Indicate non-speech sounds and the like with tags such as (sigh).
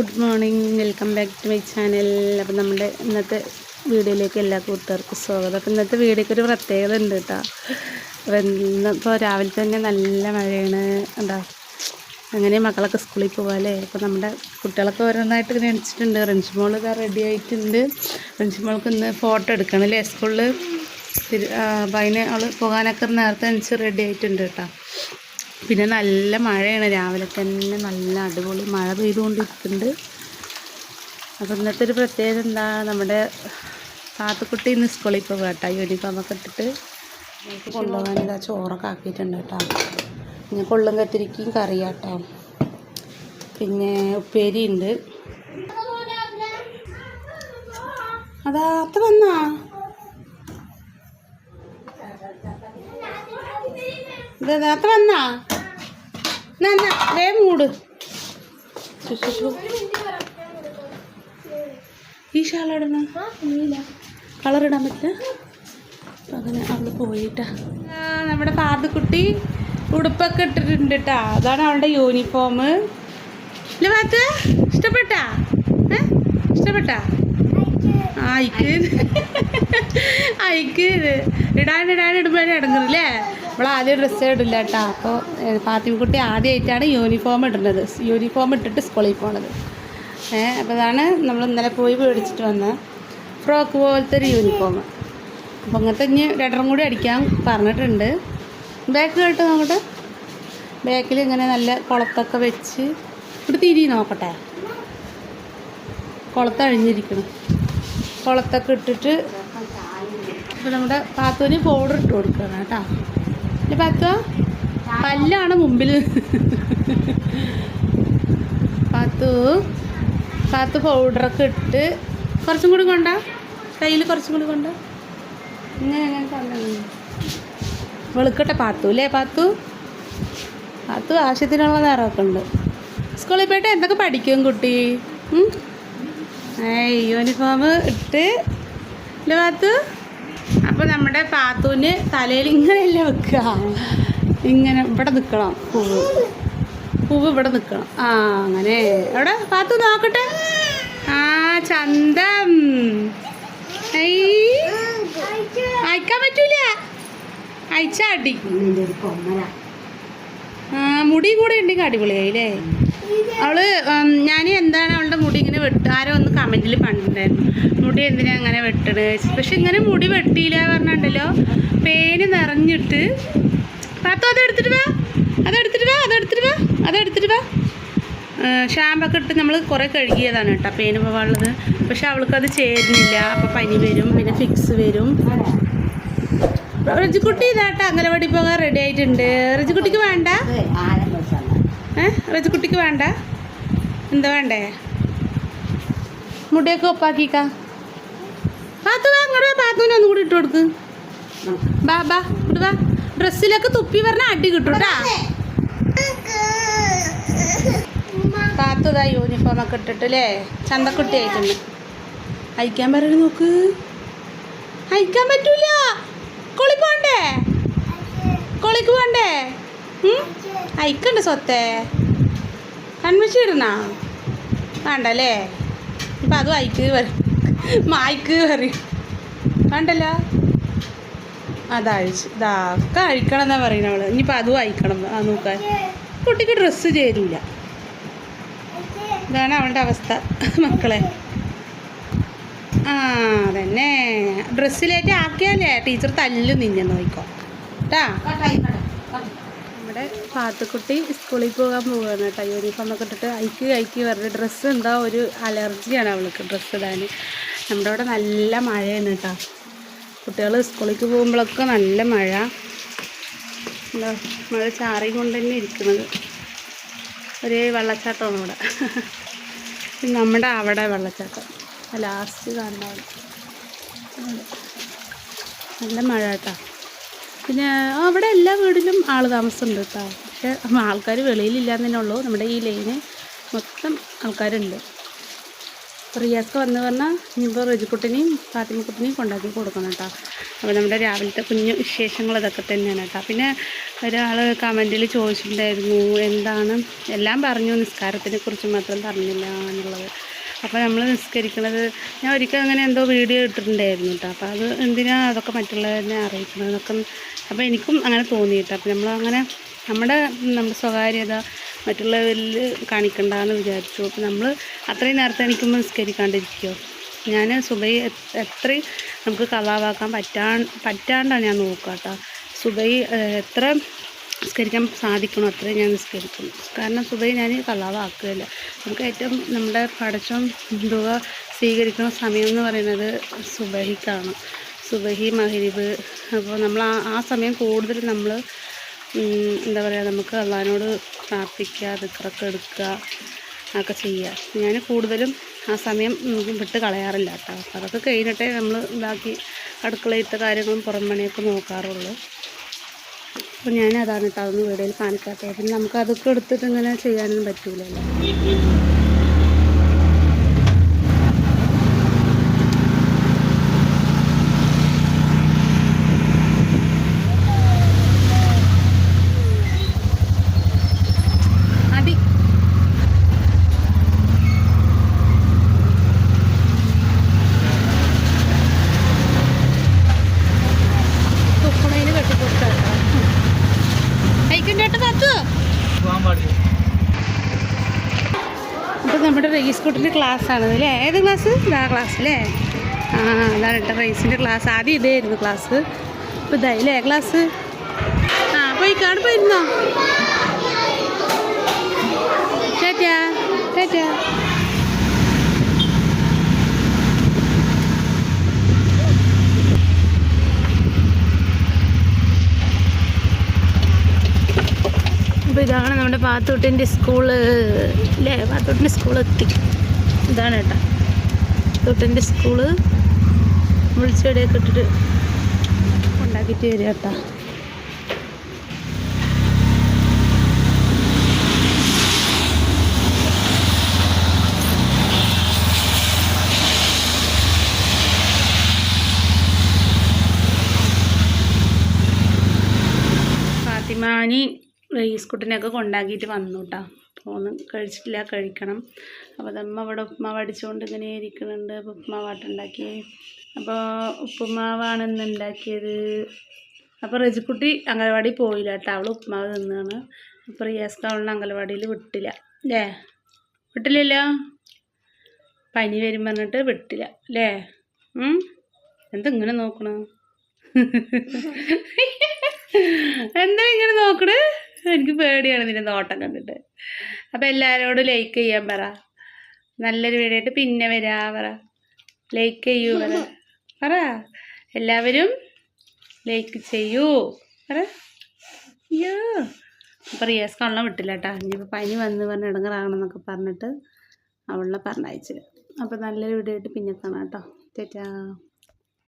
Good morning. Welcome back to my channel. അപ്പം നമ്മുടെ ഇന്നത്തെ വീഡിയോയിലേക്ക് എല്ലാ കൂട്ടുകാർക്കും സ്വാഗതം. അപ്പം ഇന്നത്തെ വീഡിയോക്ക് ഒരു പ്രത്യേകത ഉണ്ട് കേട്ടോ. അപ്പം ഇന്നിപ്പോൾ രാവിലെ തന്നെ നല്ല മഴയാണ്. എന്താ അങ്ങനെ മക്കളൊക്കെ സ്കൂളിൽ പോകാമല്ലേ അപ്പം നമ്മുടെ കുട്ടികളൊക്കെ ഓരോന്നായിട്ട് ഇങ്ങനെ എണിച്ചിട്ടുണ്ട്. റെഞ്ച് മോളൊക്കെ റെഡി ആയിട്ടുണ്ട്. റെഞ്ച് മോൾക്ക് ഇന്ന് ഫോട്ടോ എടുക്കണം അല്ലേ സ്കൂളിൽ അപ്പം അതിന് അവൾ പോകാനൊക്കെ നേരത്തെ എണിച്ച് റെഡി ആയിട്ടുണ്ട് കേട്ടോ. പിന്നെ നല്ല മഴയാണ്. രാവിലെ തന്നെ നല്ല അടിപൊളി മഴ പെയ്തുകൊണ്ടിരിക്കുന്നുണ്ട്. അപ്പോൾ ഇന്നത്തെ ഒരു പ്രത്യേകത എന്താ? നമ്മുടെ കാത്തുക്കുട്ടി ഇന്ന് സ്കൂളിൽ പോകുക കേട്ടോ. യൂണിഫോമൊക്കെ ഇട്ടിട്ട് നമുക്ക് കൊണ്ടുപോകാൻ ഇതാ ചോറൊക്കെ ആക്കിയിട്ടുണ്ട് കേട്ടോ. പിന്നെ കൊള്ളും കത്തിരിക്കും കറി കേട്ടോ പിന്നെ ഉപ്പേരി ഉണ്ട്. അതാ അത്ത വന്നാ? നേരത്തെ വന്നാ? എന്നാ വേഗം മൂട്. ഈ ഷാളിടണ കളർ ഇടാൻ പറ്റില്ല. അങ്ങനെ അവൾ പോയിട്ടാ. നമ്മുടെ പാതുക്കുട്ടി ഉടുപ്പൊക്കെ ഇട്ടിട്ടുണ്ട് കേട്ടാ അതാണ് അവളുടെ യൂണിഫോം ഇല്ല പാത്ത് ഇഷ്ടപ്പെട്ടാ? ഏ? ഇഷ്ടപ്പെട്ടാ? അയക്ക് അയക്ക് ഇടാൻ ഇടാൻ ഇടങ്ങറില്ലേ നമ്മൾ ആദ്യം ഡ്രസ്സ് ഇടില്ല കേട്ടോ അപ്പോൾ ഫാത്തിമക്കുട്ടി ആദ്യമായിട്ടാണ് യൂണിഫോം ഇടുന്നത്. യൂണിഫോം ഇട്ടിട്ട് സ്കൂളിൽ പോണത്. ഏഹ് അപ്പോൾ അതാണ് നമ്മൾ ഇന്നലെ പോയി മേടിച്ചിട്ട് വന്ന ഫ്രോക്ക് പോലത്തെ ഒരു യൂണിഫോം അപ്പോൾ അങ്ങനത്തെ ഇനി രണ്ടെണ്ണം കൂടി അടിക്കാൻ പറഞ്ഞിട്ടുണ്ട്. ബാക്ക് കേട്ടോ നോക്കട്ടെ ബാക്കിൽ ഇങ്ങനെ നല്ല കുളത്തൊക്കെ വെച്ച് ഇവിടെ തിരി നോക്കട്ടെ. കുളത്ത് അഴിഞ്ഞിരിക്കണം. കുളത്തൊക്കെ ഇട്ടിട്ട് ഇപ്പം നമ്മുടെ പാത്തൂന് പൗഡർ ഇട്ട് കൊടുക്കണം കേട്ടോ. പാത്തു പല്ലാണ് മുമ്പിൽ. പാത്തു. പാത്തു പൗഡറൊക്കെ ഇട്ട് കുറച്ചും കൂടി കൊണ്ട. കയ്യിൽ കുറച്ചും കൂടി കൊണ്ട. ഇങ്ങനെ ഞാൻ പറഞ്ഞു വെളുക്കട്ടെ പാത്തു അല്ലേ പാത്തു? പാത്തു ആവശ്യത്തിനുള്ള നിറമൊക്കെ ഉണ്ട്. സ്കൂളിൽ പോയിട്ട് എന്തൊക്കെ പഠിക്കും കുട്ടി? യൂണിഫോം ഇട്ട്. അല്ലേ പാത്തു? അപ്പോൾ നമ്മുടെ പാത്തൂന് തലയിൽ ഇങ്ങനെയല്ലേ വെക്കുക? ഇങ്ങനെ ഇവിടെ നിൽക്കണം പൂവ്. പൂവ് ഇവിടെ നിൽക്കണം ആ അങ്ങനെ. അവിടെ പാത്തു നോക്കട്ടെ. ആ ചന്തം. അയക്കാൻ പറ്റൂല. അയച്ചാടി ആ മുടി കൂടെ ഉണ്ടെങ്കിൽ അടിപൊളിയായില്ലേ? അവൾ ഞാൻ എന്താണ് അവളുടെ മുടി ഇങ്ങനെ വെട്ട് ആരോ ഒന്ന് കമന്റിൽ കണ്ടിട്ടുണ്ടായിരുന്നു മുടി എന്തിനാ അങ്ങനെ വെട്ടണ്? പക്ഷെ ഇങ്ങനെ മുടി വെട്ടിയില്ല പറഞ്ഞുണ്ടല്ലോ പേന് നിറഞ്ഞിട്ട് പാത്തു അതെടുത്തിട്ട് വാ. അതെടുത്തിട്ട് വാ അതെടുത്തിട്ട് വാ. അതെടുത്തിട്ട് വാ. ഷാമ്പൊക്കെ ഇട്ട് നമ്മൾ കുറേ കഴുകിയതാണ് കേട്ടോ പേന് പോവാനുള്ളത്. പക്ഷെ അത് ചേരുന്നില്ല. അപ്പോൾ പനി വരും പിന്നെ ഫിക്സ് വരും. റജിക്കുട്ടി ഇതാട്ടോ അംഗനവാടി പോകാൻ റെഡി ആയിട്ടുണ്ട്. റജിക്കുട്ടിക്ക് വേണ്ട? റജിക്കുട്ടിക്ക് വേണ്ട. എന്താ വേണ്ടേ? മുടിയൊക്കെ ഒപ്പാക്കിക്ക. വാ അങ്ങോട്ട് വാ ഒന്നും കൂടി ഇട്ട് കൊടുക്ക്. ബാ ബാ ഇങ്ങോട്ട് വാ. ഡ്രസ്സിലൊക്കെ തുപ്പി പറഞ്ഞ അടി കിട്ടും കേട്ടാ പാത്തു ഇതാ യൂണിഫോം ഒക്കെ ഇട്ടിട്ട് അല്ലേ ചന്തക്കുട്ടി ആയിട്ടുണ്ട്. അയക്കാൻ പറഞ്ഞു നോക്ക്. അയക്കാൻ പറ്റൂല. കൊളി അയക്കണ്ട സ്വത്തേ. കൺവെച്ച് ഇടണ വേണ്ടല്ലേ? ഇപ്പം അതും അയക്ക് വരും മായ്ക്ക് പറയും വേണ്ടല്ലോ? അതഴിച്ച് ഒക്കെ അഴിക്കണം എന്നാ പറയുന്നത് അവൾ. ഇനിയിപ്പോൾ അതും അയക്കണം ആ നോക്കാൻ. കുട്ടിക്ക് ഡ്രസ്സ് ചേരില്ല ഇതാണ് അവളുടെ അവസ്ഥ മക്കളെ. ആ അതന്നെ. ഡ്രസ്സിലേറ്റ് ആക്കിയാലേ ടീച്ചർ തല്ലും നിന്നെ നോക്കോ കേട്ടാ പാത്തുക്കുട്ടി സ്കൂളിൽ പോകാൻ പോവുകയാണ് കേട്ടോ. യൂണിഫോം ഒക്കെ ഇട്ടിട്ട് അയക്ക് അയക്ക് വെറുതെ ഡ്രസ്സ് എന്താ ഒരു അലർജിയാണ് അവൾക്ക് ഡ്രസ്സ് ഇടാൻ നമ്മുടെ അവിടെ നല്ല മഴയാണ് കേട്ടോ. കുട്ടികൾ സ്കൂളിലേക്ക് പോകുമ്പോഴൊക്കെ നല്ല മഴ. എന്താ മഴ ചാറി കൊണ്ട് തന്നെ ഇരിക്കുന്നത്. ഒരേ വെള്ളച്ചാട്ടമാണ് ഇവിടെ. (laughs) നമ്മുടെ അവിടെ വെള്ളച്ചാട്ടം. ലാസ്റ്റ് കാണുന്ന. നല്ല മഴ കേട്ടോ. പിന്നെ അവിടെ എല്ലാ വീടിലും ആൾ താമസമുണ്ട് കേട്ടോ പക്ഷെ ആൾക്കാർ വെളിയിലില്ല എന്നേ ഉള്ളൂ. നമ്മുടെ ഈ ലൈന് മൊത്തം ആൾക്കാരുണ്ട്. റിയാസ്ക്ക് വന്ന് പറഞ്ഞാൽ ഇനിയിപ്പോൾ റജിക്കുട്ടിനെയും ഫാത്തിമക്കുട്ടിനെയും കൊണ്ടാക്കി കൊടുക്കണം കേട്ടോ അപ്പോൾ നമ്മുടെ രാവിലത്തെ കുഞ്ഞു വിശേഷങ്ങൾ ഇതൊക്കെ തന്നെയാണ് കേട്ടോ പിന്നെ ഒരാൾ കമന്റിൽ ചോദിച്ചിട്ടുണ്ടായിരുന്നു എന്താണ്? എല്ലാം പറഞ്ഞു നിസ്കാരത്തിനെ കുറിച്ച് മാത്രം പറഞ്ഞില്ല എന്നുള്ളത്. അപ്പോൾ നമ്മൾ നിസ്കരിക്കുന്നത് ഞാൻ ഒരിക്കൽ അങ്ങനെ എന്തോ വീഡിയോ ഇട്ടിട്ടുണ്ടായിരുന്നു കേട്ടോ അപ്പോൾ അത് എന്തിനാണ് അതൊക്കെ മറ്റുള്ളവരെ അറിയിക്കണതൊക്കെ അപ്പോൾ എനിക്കും അങ്ങനെ തോന്നിയിട്ട്. അപ്പോൾ നമ്മൾ അങ്ങനെ നമ്മുടെ നമ്മുടെ സ്വകാര്യത മറ്റുള്ളവരിൽ കാണിക്കണ്ടെന്ന് വിചാരിച്ചു. അപ്പോൾ നമ്മൾ അത്രയും നേരത്തെ എനിക്കുമ്പോൾ നിസ്കരിക്കാണ്ടിരിക്കുമോ ഞാൻ സുബൈ എത്രയും നമുക്ക് കഥാവാക്കാൻ പറ്റാൻ പറ്റാണ്ടാണ് ഞാൻ നോക്കുക കേട്ടോ സുബൈ എത്ര നിസ്കരിക്കാൻ സാധിക്കണോ അത്രയും ഞാൻ നിസ്കരിക്കും കാരണം സുബൈ ഞാൻ കലാവാക്കുകയില്ല നമുക്ക് ഏറ്റവും നമ്മുടെ പടച്ചം ദുഃഖ സ്വീകരിക്കുന്ന സമയം എന്ന് പറയുന്നത് സുബഹിക്കാണ് സുബഹി മഹരിബ് അപ്പോൾ നമ്മൾ ആ ആ സമയം കൂടുതൽ നമ്മൾ എന്താ പറയുക നമുക്ക് അള്ളഹാനോട് പ്രാർത്ഥിക്കുക ദിക്റൊക്കെ എടുക്കുക അതൊക്കെ ചെയ്യുക ഞാൻ കൂടുതലും ആ സമയം വിട്ട് കളയാറില്ല കേട്ടോ. അപ്പോൾ അതൊക്കെ കഴിഞ്ഞിട്ടേ നമ്മൾ ബാക്കി അടുക്കളയിലത്തെ കാര്യങ്ങളും പുറം പണിയൊക്കെ നോക്കാറുള്ളൂ. അപ്പോൾ ഞാൻ അതാണ് കേട്ടോ അതൊന്നും വീഡിയോയിൽ കാണിക്കാത്തത്. പിന്നെ നമുക്ക് അതൊക്കെ എടുത്തിട്ട് ഇങ്ങനെ ചെയ്യാനൊന്നും പറ്റൂലല്ലോ. നമ്മുടെ റേസ് കുട്ടിന്റെ ക്ലാസ് ആണ് അല്ലേ? ഏത് ക്ലാസ്? ഇതാ ക്ലാസ് അല്ലേ? ആ അതാണ് കേട്ടോ റൈസിന്റെ ക്ലാസ്. ആദ്യം ഇതായിരുന്നു ക്ലാസ്. ഇപ്പോൾ ഇതായില്ലേ ക്ലാസ്? ആ പോയി കാണു പോയിരുന്നോ ടാറ്റാ അപ്പോൾ ഇതാണ് നമ്മുടെ പാത്തൂട്ടിന്റെ സ്കൂൾ. അല്ലേ പാത്തൂട്ടിന്റെ സ്കൂൾ എത്തി. ഇതാണ് കേട്ടോ തൊട്ടന്റെ സ്കൂൾ. വിളിച്ചെടിയൊക്കെ ഇട്ടിട്ട് ഉണ്ടാക്കിയിട്ട് വരിക കേട്ടോ ഫാത്തിമാനി റൈസ് കുട്ടിനെയൊക്കെ കൊണ്ടാക്കിയിട്ട് വന്നു കേട്ടോ. ഒന്നും കഴിച്ചിട്ടില്ല കഴിക്കണം. അപ്പോൾ അതമ്മ അവിടെ ഉപ്പുമാവ് അടിച്ചുകൊണ്ട് ഇങ്ങനെ ഇരിക്കുന്നുണ്ട് അപ്പോൾ ഉപ്പുമാവാട്ടുണ്ടാക്കി അപ്പോൾ ഉപ്പുമാവാണ് ഇന്ന് ഉണ്ടാക്കിയത്. അപ്പോൾ റജിക്കുട്ടി അംഗനവാടി പോയില്ല കേട്ടോ. അവൾ ഉപ്പുമാവ് തിന്നാണ്. അപ്പോൾ റിയാസ്ക്ക് അംഗനവാടിയിൽ വിട്ടില്ല. അല്ലേ വിട്ടില്ലല്ലോ? പനി വരും പറഞ്ഞിട്ട് വിട്ടില്ല. അല്ലേ എന്തിങ്ങനെ നോക്കണു? എന്താ ഇങ്ങനെ നോക്കണ്? എനിക്ക് പേടിയാണ് നിന്റെ നോട്ടം കണ്ടിട്ട്. അപ്പം എല്ലാവരോടും ലൈക്ക് ചെയ്യാൻ പറ. നല്ലൊരു വീഡിയോ ആയിട്ട് പിന്നെ വരാ പറ. ലൈക്ക് ചെയ്യൂ പറ. പറ. എല്ലാവരും ലൈക്ക് ചെയ്യൂ പറ. അയ്യോ അപ്പം റിയാസ് കള്ളം വിട്ടില്ല കേട്ടോ ഇനിയിപ്പോൾ പനി വന്ന് പറഞ്ഞ് ഇടങ്ങറാകണമെന്നൊക്കെ പറഞ്ഞിട്ട് അവളെ പറഞ്ഞയച്ചു അപ്പോൾ നല്ലൊരു വീഡിയോ ആയിട്ട് പിന്നെ കാണാം കേട്ടോ തെറ്റാ